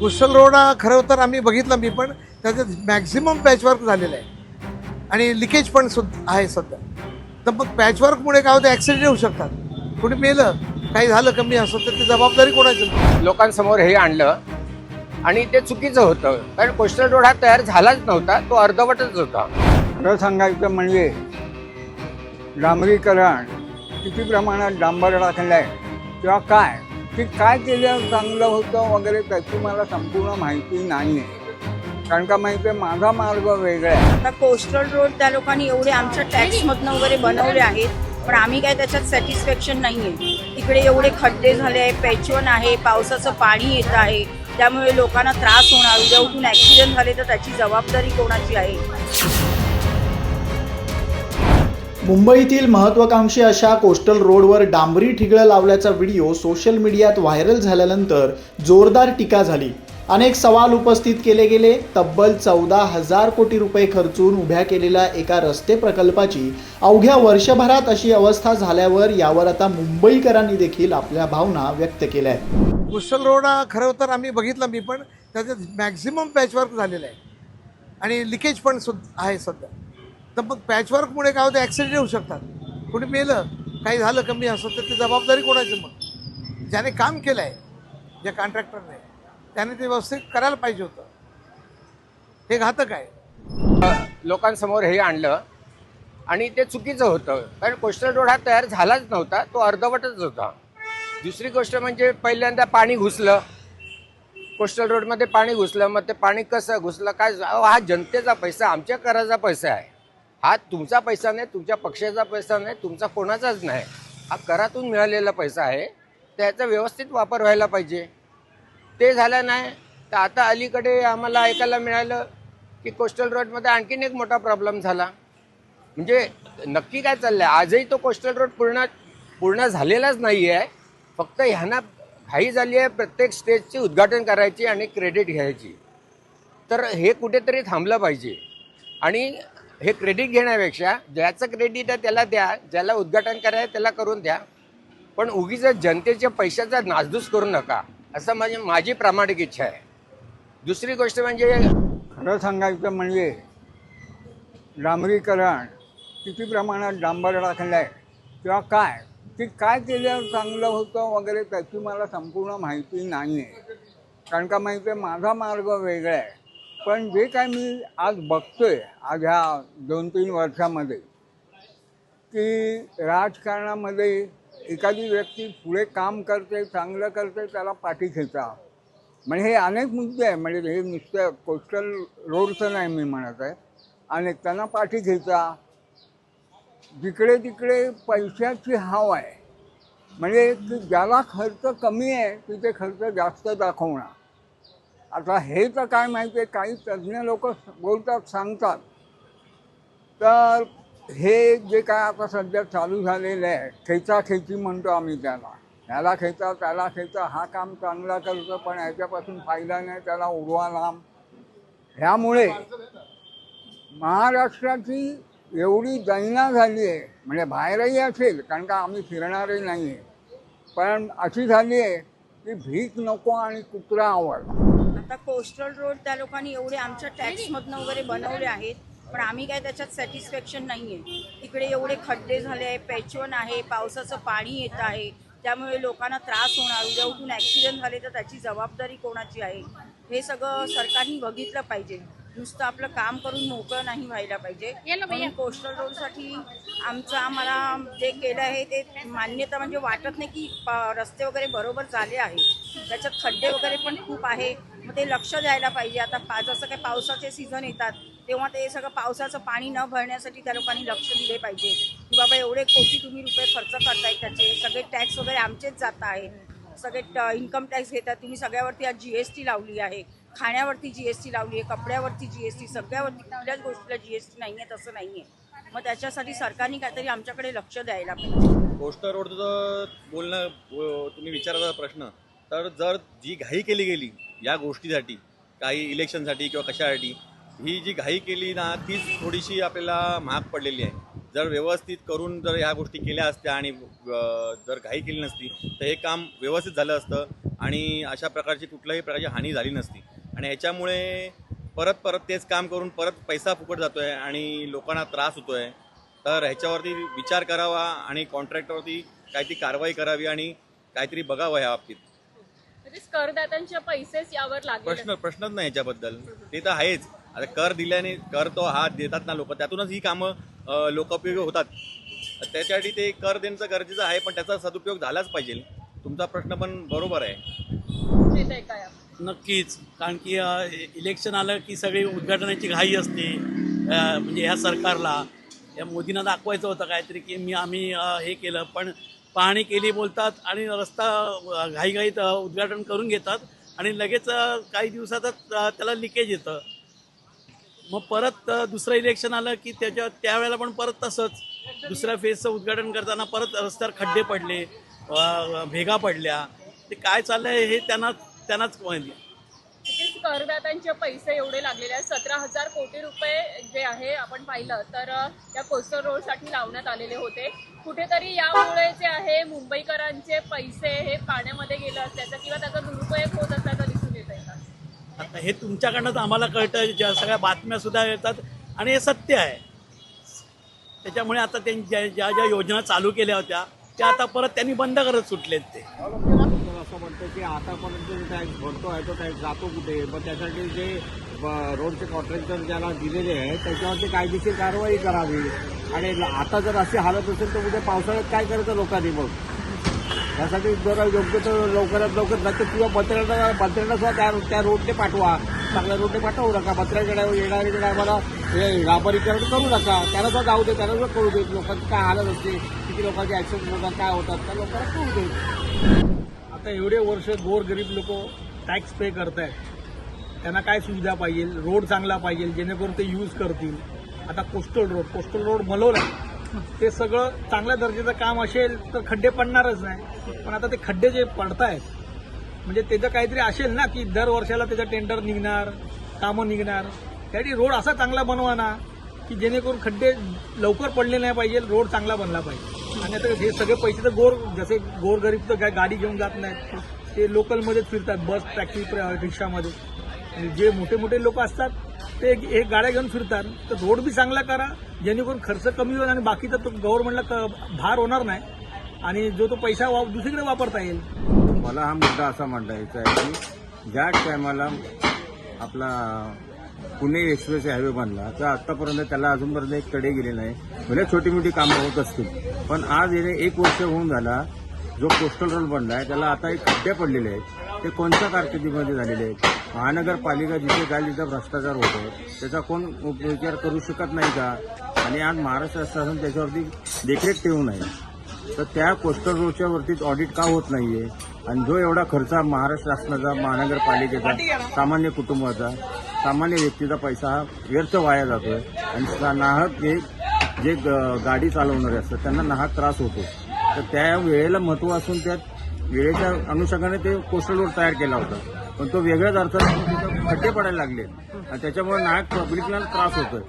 कुशल road हा खरं तर आम्ही बघितलं मी पण त्याचं मॅक्झिमम पॅचवर्क झालेलं आहे. आणि लिकेज पण सुद्धा आहे सध्या. तर मग पॅचवर्कमुळे काय होतं ॲक्सिडेंट होऊ शकतात. कुणी मेलं काही झालं कमी असं तर ती जबाबदारी कोणाची? लोकांसमोर हे आणलं. आणि ते चुकीचं होतं. कारण कोस्टल रोड हा तयार झालाच नव्हता तो अर्धवटच होता. खरं सांगायचं म्हणजे डांबरीकरण किती प्रमाणात डांबर टाकलं आहे किंवा काय? की काय केल्यावर चांगलं होतं वगैरे त्याची मला संपूर्ण माहिती नाही आहे कारण का माहिती आहे माझा मार्ग वेगळा आहे. आता कोस्टल रोड त्या लोकांनी एवढे आमच्या टॅक्समधनं वगैरे बनवले आहेत पण आम्ही काय त्याच्यात सॅटिस्फॅक्शन नाही आहे तिकडे एवढे खड्डे झाले आहे पॅचवन आहे पावसाचं पाणी येत आहे त्यामुळे लोकांना त्रास होणार. उद्या उठून ॲक्सिडेंट झाले तर त्याची जबाबदारी कोणाची आहे? मुंबईतील महत्वाकांक्षी अशा कोस्टल रोडवर डांबरी ठिगळं लावल्याचा व्हिडिओ सोशल मीडियात व्हायरल झाल्यानंतर जोरदार टीका झाली. अनेक सवाल उपस्थित केले गेले. तब्बल चौदा हजार कोटी रुपये खर्चून उभ्या केलेल्या एका रस्ते प्रकल्पाची अवघ्या वर्षभरात अशी अवस्था झाल्यावर यावर आता मुंबईकरांनी देखील आपल्या भावना व्यक्त केल्या आहेत. कोस्टल रोड हा खरं तर आम्ही बघितलं मी पण त्याचं मॅक्झिमम पॅचवर्क झालेलं आहे. आणि लिकेज पण सुद्धा आहे सध्या. तर मग पॅचवर्कमुळे काय होतं? ॲक्सिडेंट होऊ शकतात. कुणी मेलं काही झालं कमी असं तर ती जबाबदारी कोणाची मग? ज्याने काम केलं आहे ज्या कॉन्ट्रॅक्टरने त्याने ते व्यवस्थित करायला पाहिजे होतं. हे घातक आहे. लोकांसमोर हे आणलं आणि ते चुकीचं होतं. कारण कोस्टल रोड हा तयार झालाच नव्हता तो अर्धवटच होता. दुसरी गोष्ट म्हणजे पहिल्यांदा पाणी घुसलं. कोस्टल रोडमध्ये पाणी घुसलं मग ते पाणी कसं घुसलं काय अहो, हा जनतेचा पैसा आमच्या कराचा पैसा आहे. हा तुमचा पैसा नाही तुमच्या पक्षाचा पैसा नाही तुमचा कोणाचाच नाही. हा करातून मिळालेला पैसा आहे त्याचा व्यवस्थित वापर व्हायला पाहिजे. ते झालं नाही तर आता अलीकडे आम्हाला ऐकायला मिळालं की कोस्टल रोडमध्ये आणखीन एक मोठा प्रॉब्लेम झाला. म्हणजे नक्की काय चाललं आहे आजही तो कोस्टल रोड पूर्ण पूर्ण झालेलाच नाही आहे फक्त ह्यांना घाई झाली आहे प्रत्येक स्टेजची उद्घाटन करायची आणि क्रेडिट घ्यायची. तर हे कुठेतरी थांबलं पाहिजे. आणि हे क्रेडिट घेण्यापेक्षा ज्याचं क्रेडिट आहे त्याला द्या ज्याला उद्घाटन करायचं त्याला करून द्या. पण उगीच जनतेच्या पैशाचा नासधूस करू नका असं म्हणजे माझी प्रामाणिक इच्छा आहे. दुसरी गोष्ट म्हणजे खरं सांगायचं म्हणजे डांबरीकरण किती प्रमाणात डांबर टाकलं आहे किंवा काय? की काय केल्यावर चांगलं होतं वगैरे त्याची मला संपूर्ण माहिती नाही आहे कारण का माहिती आहे माझा मार्ग वेगळा आहे. पण जे काय मी आज बघतोय आज ह्या दोन तीन वर्षामध्ये की राजकारणामध्ये एखादी व्यक्ती पुढे काम करते चांगलं करते त्याला पाठी खेचा. म्हणजे हे अनेक मुद्दे आहे म्हणजे हे नुसतं कोस्टल रोडचं नाही मी म्हणत आहे. अनेक त्यांना पाठी खेचा. जिकडे तिकडे पैशाची हाव आहे. म्हणजे ज्याला खर्च कमी आहे तिथे खर्च जास्त दाखवणार. आता हे तर काय माहिती आहे काही तज्ज्ञ लोक बोलतात सांगतात. तर हे जे काय आता सध्या चालू झालेलं आहे खेचाखेची म्हणतो आम्ही त्याला. ह्याला खेचा त्याला खेचा हा काम चांगला करतो पण ह्याच्यापासून फायदा नाही त्याला उडवा लांब. ह्यामुळे महाराष्ट्राची एवढी दैना झाली आहे म्हणजे बाहेरही असेल कारण का आम्ही फिरणारे नाही आहे पण अशी झाली आहे की भीक नको आणि कुत्रा आवड. आता कोस्टल रोड त्या लोकांनी एवढे आमच्या टॅक्समधनं वगैरे बनवले आहेत पण आम्ही काय त्याच्यात सॅटिस्फॅक्शन नाही आहे तिकडे एवढे खड्डे झाले आहे पेचवन आहे पावसाचं पाणी येत आहे त्यामुळे लोकांना त्रास होणार उद्या उठून ॲक्सिडेंट झाले तर त्याची जबाबदारी कोणाची आहे? हे सगळं सरकारने बघितलं पाहिजे. नुसतं आपलं काम करून मोकळं नाही व्हायला पाहिजे. कोस्टल रोडसाठी आमचं आम्हाला जे केलं आहे ते मान्यता म्हणजे वाटत नाही की रस्ते वगैरे बरोबर झाले आहे त्याच्यात खड्डे वगैरे पण खूप आहे. मग ते लक्ष द्यायला पाहिजे. आता पा जसं काही पावसाचे सीझन येतात तेव्हा ते सगळं पावसाचं पाणी न भरण्यासाठी त्या लोकांनी लक्ष दिले पाहिजे. की बाबा एवढे कोटी तुम्ही रुपये खर्च करताय त्याचे सगळे टॅक्स वगैरे आमचेच जात आहेत सगळे इन्कम टॅक्स घेतात. तुम्ही सगळ्यावरती आज जी एस टी लावली आहे. खाण्यावरती जी एस टी लावली आहे कपड्यावरती जी एस टी सगळ्यावरती कुठल्याच गोष्टीला जी एस टी नाही आहे तसं नाही आहे मग त्याच्यासाठी सरकारने काहीतरी आमच्याकडे लक्ष द्यायला पाहिजे. कोस्टर रोडचं बोलणं तुम्ही विचारायचा प्रश्न. तर जर जी घाई केली गेली या गोष्टीसाठी काही इलेक्शनसाठी किंवा कशासाठी ही जी घाई केली ना तीच थोडीशी आपल्याला महाग पडलेली आहे. जर व्यवस्थित करून जर ह्या गोष्टी केल्या असत्या आणि जर घाई केली नसती तर हे काम व्यवस्थित झालं असतं आणि अशा प्रकारची कुठल्याही प्रकारची हानी झाली नसती. आणि ह्याच्यामुळे परत परत तेच काम करून परत पैसा फुकट जातो आहे आणि लोकांना त्रास होतो आहे तर ह्याच्यावरती विचार करावा आणि कॉन्ट्रॅक्टरवरती काहीतरी कारवाई करावी आणि काहीतरी बघावं ह्या बाबतीत. करदात्यांचे पैसेच यावर लागले प्रश्न प्रश्नच नाही याच्याबद्दल. ते तर आहेच. आता कर दिल्याने कर तो हा देतात ना लोक. त्यातूनच ही कामं अं, लोकोपयोगी होतात. त्याच्यासाठी ते कर देणं गरजेचं आहे पण त्याचा सदुपयोग झालाच पाहिजे. तुमचा प्रश्न पण बरोबर आहे. येत आहे काय नक्कीच. कारण की अ, इलेक्शन आलं की सगळी उद्घाटनाची घाई असते अ, म्हणजे ह्या सरकारला. या मोदींना दाखवायचं होतं काहीतरी की मी आम्ही अ, हे केलं पण पाहणी केली बोलतात आणि रस्ता घाईघाईत उद्घाटन करून घेतात आणि लगेच काही दिवसातच त्याला लिकेज येतं. मग परत दुसरं इलेक्शन आलं की त्याच्या त्यावेळेला पण परत तसंच. दुसऱ्या फेजचं उद्घाटन करताना परत रस्त्यावर खड्डे पडले भेगा पडल्या. ते काय चाललंय हे त्यांना त्यांनाच माहिती. करदात्यांचे पैसे एवढे लागलेले आहेत. सतरा हजार कोटी रुपये जे आहे आपण पाहिलं तर या कोस्टर रोडसाठी लावण्यात आलेले होते. कुठेतरी यामुळे जे आहे मुंबईकरांचे पैसे हे पाण्यामध्ये गेलं असल्याचं किंवा त्याचा दुरुपयोग होत असल्याचं दिसून येत आहे आता हे तुमच्याकडनंच आम्हाला कळतं ज्या सगळ्या बातम्या सुद्धा येतात. आणि हे सत्य आहे. त्याच्यामुळे आता त्यांनी ज्या ज्या ज्या योजना चालू केल्या होत्या त्या आता परत त्यांनी बंद करत सुटलेत ते. म्हणतो की आतापर्यंत जो टॅक्स भरतो आहे तो टॅक्स जातो कुठे? मग त्यासाठी जे रोडचे कॉन्ट्रॅक्टर ज्याला दिलेले आहे त्याच्यावरती कायदेशीर कारवाई करावी. आणि आता जर अशी हालत असेल तर उद्या पावसाळ्यात काय करायचं लोकांनी मग? त्यासाठी जरा योग्य तर लवकरात लवकर जाते किंवा बत्र्यांना बत्र्यांना सुद्धा त्या त्या रोडने पाठवा. चांगल्या रोडने पाठवू नका. बत्र्याकडे येणारे आम्हाला हे राबरीकरण करू नका. त्याला सुद्धा जाऊ दे त्याला सुद्धा कळू देत लोकांची काय हालत असते किती लोकांचे ॲक्सिडेंट होतात काय होतात त्या लोकांना कळू देत आता एवढे वर्ष गोरगरीब लोक टॅक्स पे करतायत. त्यांना काय सुविधा पाहिजे? रोड चांगला पाहिजे जेणेकरून ते यूज करतील. आता कोस्टल रोड कोस्टल रोड मलवला ते सगळं चांगल्या दर्जाचं काम असेल तर खड्डे पडणारच नाही. पण आता ते खड्डे जे पडतायत म्हणजे त्याचं काहीतरी असेल ना की दर वर्षाला त्याचं टेंडर निघणार कामं निघणार. त्यासाठी रोड असा चांगला बनवा ना की जेणेकरून खड्डे लवकर पडले नाही पाहिजे रोड चांगला बनला पाहिजे. आणि आता हे सगळे पैसे तर गोर जसे गोरगरीब तर काय गाडी घेऊन जात नाहीत. ते लोकलमध्येच फिरतात बस टॅक्सी रिक्षामध्ये आणि जे मोठे मोठे लोक असतात ते एक एक गाड्या घेऊन फिरतात. तर रोड बी चांगला करा जेणेकरून खर्च कमी होईल आणि बाकीचा तो गव्हर्नमेंटला क- भार होणार नाही. आणि जो तो पैसा वा दुसरीकडे वापरता येईल. मला हा मुद्दा असा मांडायचा आहे की ज्या टायमाला आपला पुणे एक्सप्रेस हायवे बनला तर आतापर्यंत त्याला अजूनपर्यंत एक कडे गेले नाही. भले छोटी मोठी कामं होत असतील पण आज येणे एक वर्ष होऊन झाला जो कोस्टल रोड बनला आहे त्याला आता एक खड्डे पडलेले आहेत. ते कोणत्या कारकिर्दीमध्ये झालेले आहेत? महानगरपालिका जिथे काय तिथं भ्रष्टाचार होतो. त्याचा कोण विचार करू शकत नाही का? आणि आज महाराष्ट्र शासन त्याच्यावरती देखरेख ठेवू नये तर त्या कोस्टल रोडच्या वरतीच ऑडिट का होत नाहीये? आणि जो एवढा खर्च हा महाराष्ट्र शासनाचा महानगरपालिकेचा सामान्य कुटुंबाचा सामान्य व्यक्तीचा पैसा हा व्यर्थ वाया जातोय. आणि नाहक जे जे ग- गाडी चालवणारे असतात त्यांना नाहक त्रास होतो. तर त्या वेळेला महत्त्व असून त्या वेळेच्या अनुषंगाने ते कोस्टल रोड तयार केला होता. पण तो वेगळ्याच अर्थात खड्डे पडायला लागले. आणि त्याच्यामुळे नाहक पब्लिकला त्रास होतोय.